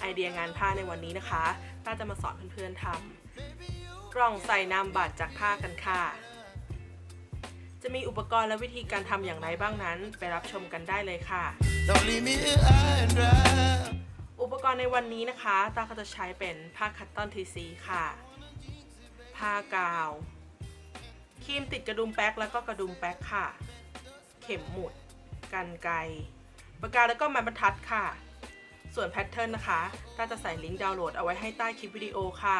ไอเดียงานผ้าในวันนี้นะคะต้าจะมาสอนเพื่อนๆทำกล่องใส่นามบัตรจากผ้ากันค่ะ จะมีอุปกรณ์และวิธีการทำอย่างไรบ้างนั้น ไปรับชมกันได้เลยค่ะ อุปกรณ์ในวันนี้นะคะตาก็จะใช้เป็นผ้าคัตตอนทีซีค่ะ ผ้ากาวครีมติดกระดุมแป๊กแล้วก็กระดุมแป๊กค่ะ เข็มหมุดกันไกรปากกาแล้วก็ไม้บรรทัดค่ะ ส่วนแพทเทิร์นนะคะต้าจะใส่ลิงก์ดาวน์โหลดเอาไว้ให้ใต้คลิปวิดีโอค่ะ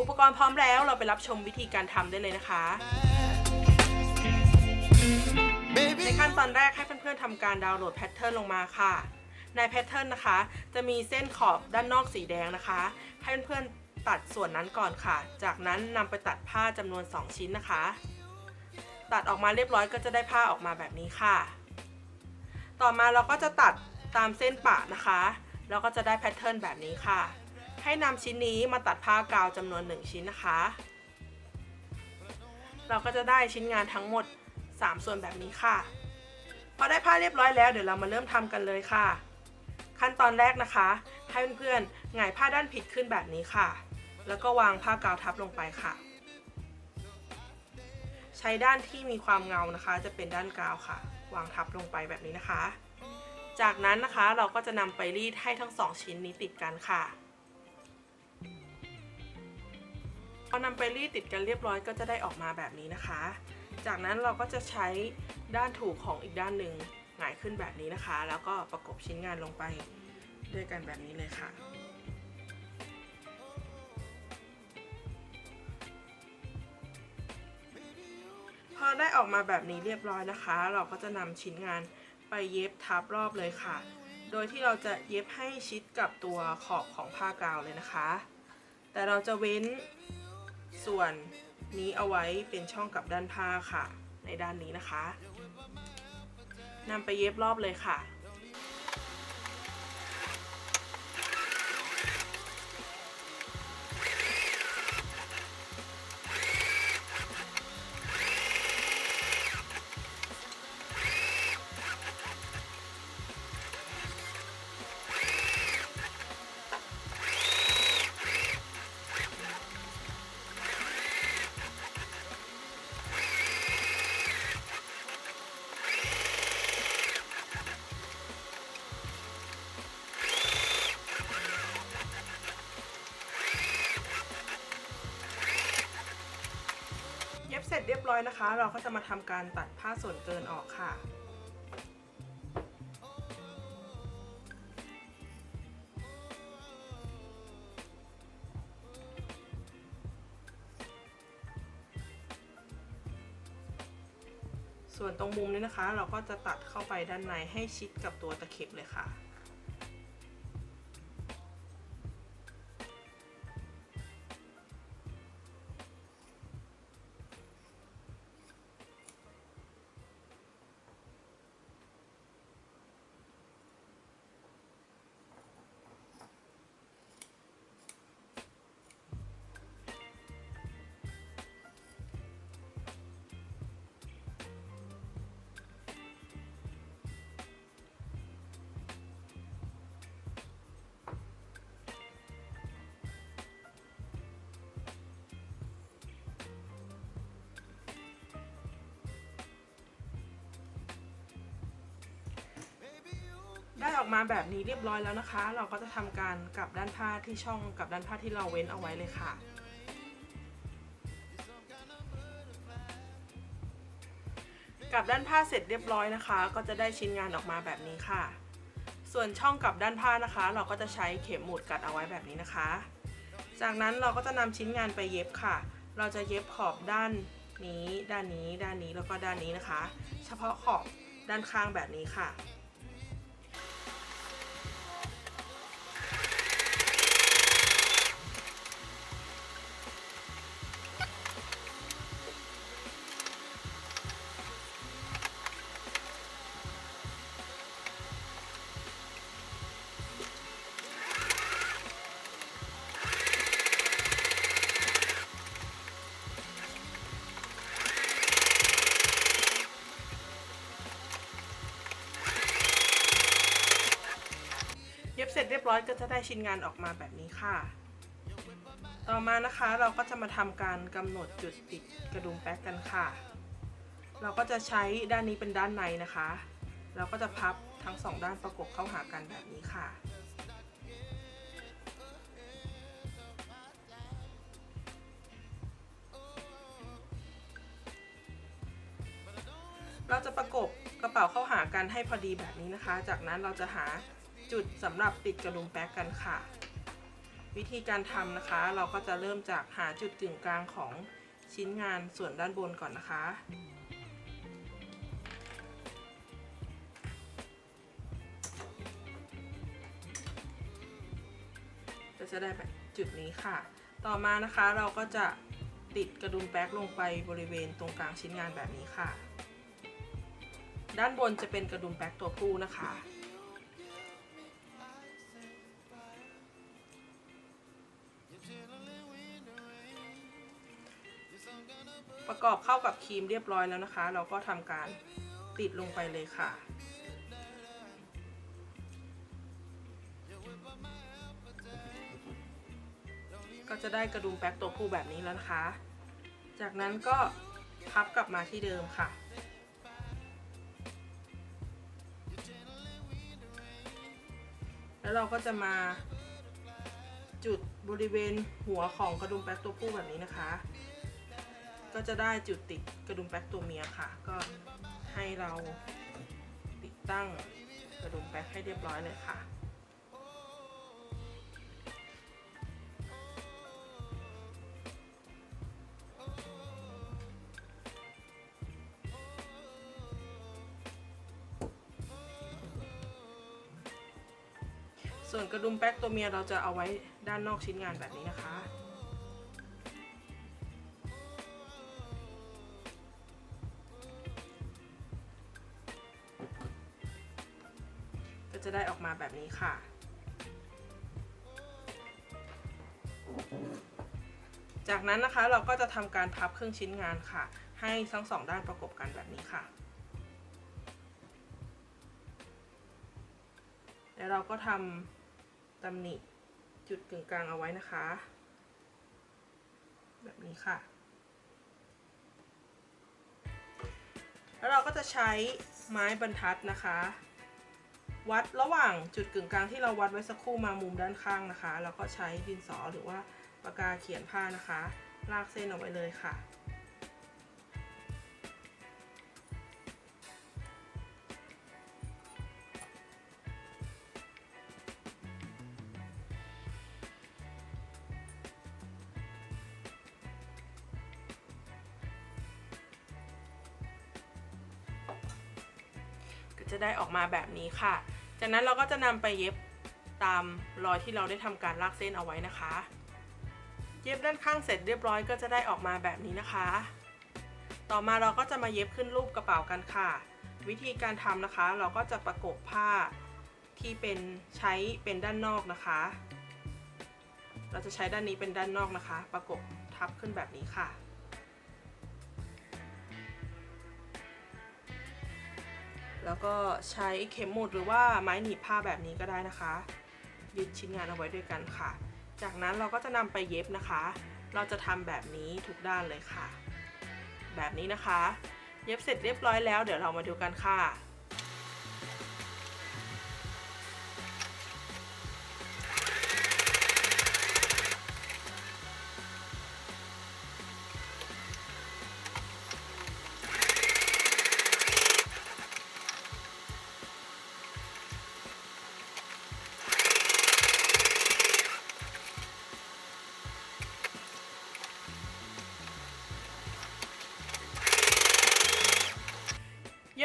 อุปกรณ์พร้อมแล้วเราไปรับชมวิธีการทำได้เลยนะคะ ใน Baby, ขั้นตอนแรกให้เพื่อนๆทำการดาวน์โหลดแพทเทิร์นลงมาค่ะ ในแพทเทิร์นนะคะ จะมีเส้นขอบด้านนอกสีแดงนะคะ ให้เพื่อนๆตัดส่วนนั้นก่อนค่ะ จากนั้นนำไปตัดผ้าจำนวน 2 ชิ้นนะคะ ตัดออกมาเรียบร้อยก็จะได้ผ้าออกมาแบบนี้ค่ะ ต่อมาเราก็จะตัด ตามเส้นปะนะคะ แล้วก็จะได้แพทเทิร์นแบบนี้ค่ะ ให้นำชิ้นนี้มาตัดผ้ากาวจำนวน 1 ชิ้นนะคะ เราก็จะได้ชิ้นงานทั้งหมด 3 ส่วนแบบนี้ค่ะ พอได้ผ้าเรียบร้อยแล้วเดี๋ยวเรามาเริ่มทำกันเลยค่ะ ขั้นตอนแรกนะคะ ให้เพื่อนๆหงายผ้าด้านผิดขึ้นแบบนี้ค่ะ แล้วก็วางผ้ากาวทับลงไปค่ะ ใช้ด้านที่มีความเงานะคะ จะเป็นด้านกาวค่ะ วางทับลงไปแบบนี้นะคะ จากนั้นนะคะเราก็จะนำไปรีดให้ทั้งสองชิ้นนี้ติดกันค่ะพอนำไปรีดติดกันเรียบร้อยก็จะได้ออกมาแบบนี้นะคะ จากนั้นเราก็จะใช้ด้านถูกของอีกด้านหนึ่งหงายขึ้นแบบนี้นะคะ แล้วก็ประกบชิ้นงานลงไปด้วยกันแบบนี้เลยค่ะพอได้ออกมาแบบนี้เรียบร้อยนะคะ เราก็จะนำชิ้นงาน ไปเย็บทับรอบเลยค่ะ โดยที่เราจะเย็บให้ชิดกับตัวขอบของผ้ากาวเลยนะคะ แต่เราจะเว้นส่วนนี้เอาไว้เป็นช่องกับด้านผ้าค่ะ ในด้านนี้นะคะนำไปเย็บรอบเลยค่ะ บเรียบร้อยนะคะ เราก็จะมาทำการตัดผ้าส่วนเกินออกค่ะส่วนตรงมุมนี้นะคะ เราก็จะตัดเข้าไปด้านในให้ชิดกับตัวตะเข็บเลยค่ะ ออกมาแบบนี้เรียบร้อยแล้วนะคะ เราก็จะทำการกลับด้านผ้าที่ช่องกับด้านผ้าที่เราเว้นเอาไว้เลยค่ะกลับด้านผ้าเสร็จเรียบร้อยนะคะ ก็จะได้ชิ้นงานออกมาแบบนี้ค่ะ ส่วนช่องกลับด้านผ้านะคะ เราก็จะใช้เข็มหมุดกัดเอาไว้แบบนี้นะคะ จากนั้นเราก็จะนำชิ้นงานไปเย็บค่ะ เราจะเย็บขอบด้านนี้ ด้านนี้ ด้านนี้แล้วก็ด้านนี้นะคะ เฉพาะขอบด้านข้างแบบนี้ค่ะ อยก็จะได้ชิ้นงานออกมาแบบนี้ค่ะ ต่อมานะคะเราก็จะมาทำการกำหนดจุดติดกระดุมแป๊กกันค่ะ เราก็จะใช้ด้านนี้เป็นด้านในนะคะ เราก็จะพับทั้งสองด้านประกบเข้าหากันแบบนี้ค่ะเราจะประกบกระเป๋าเข้าหากันให้พอดีแบบนี้นะคะ จากนั้นเราจะหา จุดสำหรับติดกระดุมแป๊กกันค่ะ วิธีการทำนะคะ เราก็จะเริ่มจากหาจุดกึ่งกลางของชิ้นงานส่วนด้านบนก่อนนะคะ ก็จะได้แบบจุดนี้ค่ะ ต่อมานะคะเราก็จะติดกระดุมแป๊กลงไปบริเวณตรงกลางชิ้นงานแบบนี้ค่ะ ด้านบนจะเป็นกระดุมแป๊กตัวผู้นะคะ ประกอบเข้ากับครีมเรียบร้อยแล้วนะคะ เราก็ทำการติดลงไปเลยค่ะ ก็จะได้กระดุมแป๊กตัวผู้แบบนี้แล้วนะคะ จากนั้นก็พับกลับมาที่เดิมค่ะแล้วเราก็จะมาจุดบริเวณหัวของกระดุมแป๊กตัวผู้แบบนี้นะคะ ก็จะได้จุดติดกระดุมแป๊กตัวเมียค่ะ ก็ให้เราติดตั้งกระดุมแป๊กให้เรียบร้อยเลยค่ะส่วนกระดุมแป๊กตัวเมียเราจะเอาไว้ด้านนอกชิ้นงานแบบนี้นะคะ นี้ค่ะ จากนั้นนะคะเราก็จะทำการพับครึ่งชิ้นงานค่ะ ให้ทั้งสองด้านประกบกันแบบนี้ค่ะ แล้วเราก็ทำตำหนิจุดกึ่งกลางเอาไว้นะคะ แบบนี้ค่ะ แล้วเราก็จะใช้ไม้บรรทัดนะคะ วัดระหว่างจุดกึ่งกลางที่เราวัดไว้สักครู่มามุมด้านข้างนะคะ แล้วก็ใช้ดินสอหรือว่าปากกาเขียนผ้านะคะ ลากเส้นเอาไว้เลยค่ะ ก็จะได้ออกมาแบบนี้ค่ะ จากนั้นเราก็จะนำไปเย็บตามรอยที่เราได้ทำการลากเส้นเอาไว้นะคะ เย็บด้านข้างเสร็จเรียบร้อยก็จะได้ออกมาแบบนี้นะคะ ต่อมาเราก็จะมาเย็บขึ้นรูปกระเป๋ากันค่ะ วิธีการทำนะคะ เราก็จะประกบผ้าที่เป็นใช้เป็นด้านนอกนะคะ เราจะใช้ด้านนี้เป็นด้านนอกนะคะ ประกบทับขึ้นแบบนี้ค่ะ แล้วก็ใช้เข็มหมุดหรือว่าไม้หนีบผ้าแบบนี้ก็ได้นะคะ ยึดชิ้นงานเอาไว้ด้วยกันค่ะ จากนั้นเราก็จะนำไปเย็บนะคะ เราจะทำแบบนี้ทุกด้านเลยค่ะ แบบนี้นะคะ เย็บเสร็จเรียบร้อยแล้ว เดี๋ยวเรามาดูกันค่ะ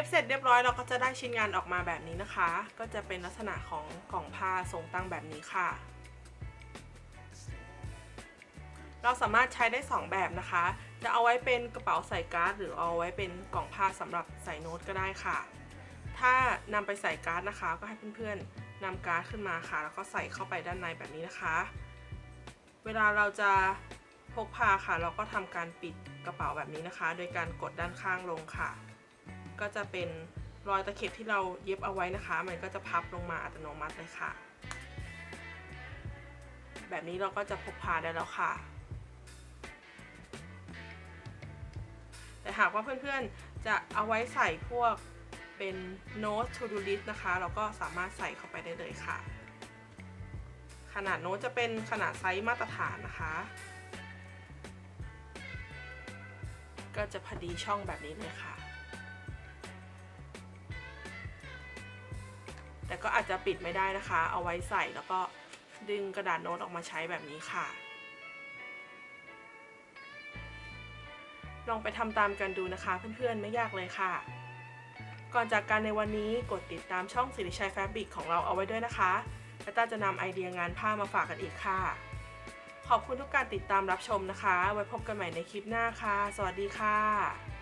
เสร็จเรียบร้อยเราก็จะได้ชิ้นงานออกมาแบบนี้นะคะ ก็จะเป็นลักษณะของกล่องผ้าทรงตั้งแบบนี้ค่ะ เราสามารถใช้ได้ 2 แบบนะคะ จะเอาไว้เป็นกระเป๋าใส่การ์ด หรือเอาไว้เป็นกล่องผ้าสำหรับใส่โน้ตก็ได้ค่ะ ถ้านำไปใส่การ์ดนะคะ ก็ให้เพื่อนๆนำการ์ดขึ้นมาค่ะ แล้วก็ใส่เข้าไปด้านในแบบนี้นะคะ เวลาเราจะพกพาค่ะ เราก็ทำการปิดกระเป๋าแบบนี้นะคะ โดยการกดด้านข้างลงค่ะ ก็จะเป็นรอยตะเข็บที่เราเย็บเอาไว้นะคะ มันก็จะพับลงมาอัตโนมัติเลยค่ะ แบบนี้เราก็จะพกพาได้แล้วค่ะ แต่หากว่าเพื่อนๆจะเอาไว้ใส่พวกเป็น note to do list นะคะ เราก็สามารถใส่เข้าไปได้เลยค่ะ ขนาดโน้ตจะเป็นขนาดไซส์มาตรฐานนะคะ ก็จะพอดีช่องแบบนี้เลยค่ะ แต่ก็อาจจะปิดไม่ได้นะคะ เอาไว้ใส่แล้วก็ดึงกระดาษโน้ตออกมาใช้แบบนี้ค่ะ ลองไปทำตามกันดูนะคะ เพื่อนๆไม่ยากเลยค่ะ ก่อนจากการในวันนี้กดติดตามช่องสิริชัยแฟบริกของเราเอาไว้ด้วยนะคะและต้าจะนำไอเดียงานผ้ามาฝากกันอีกค่ะ ขอบคุณทุกการติดตามรับชมนะคะ ไว้พบกันใหม่ในคลิปหน้าค่ะ สวัสดีค่ะ